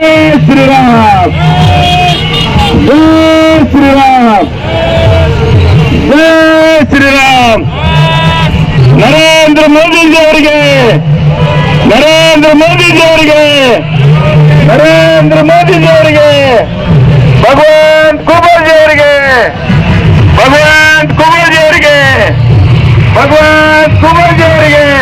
ஸ்ரீராம்! ஜெய் ஸ்ரீராம்! ஜெய் ஸ்ரீராம்! நரேந்திர மோடிஜி அவர்களே! நரேந்திர மோடிஜி அவர்களே! நரேந்திர மோடிஜி அவர்களே! பகவான் குபர்ஜி அவர்களே! பகவான் குபர்ஜி அவர்களே! பகவான் குபர்ஜி அவர்களே!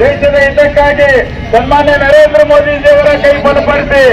ದೇಶದ ಹಿತಕ್ಕಾಗಿ ಸನ್ಮಾನ್ಯ ನರೇಂದ್ರ ಮೋದಿಜಿಯವರ ಕೈ ಬಲಪಡಿಸಿ.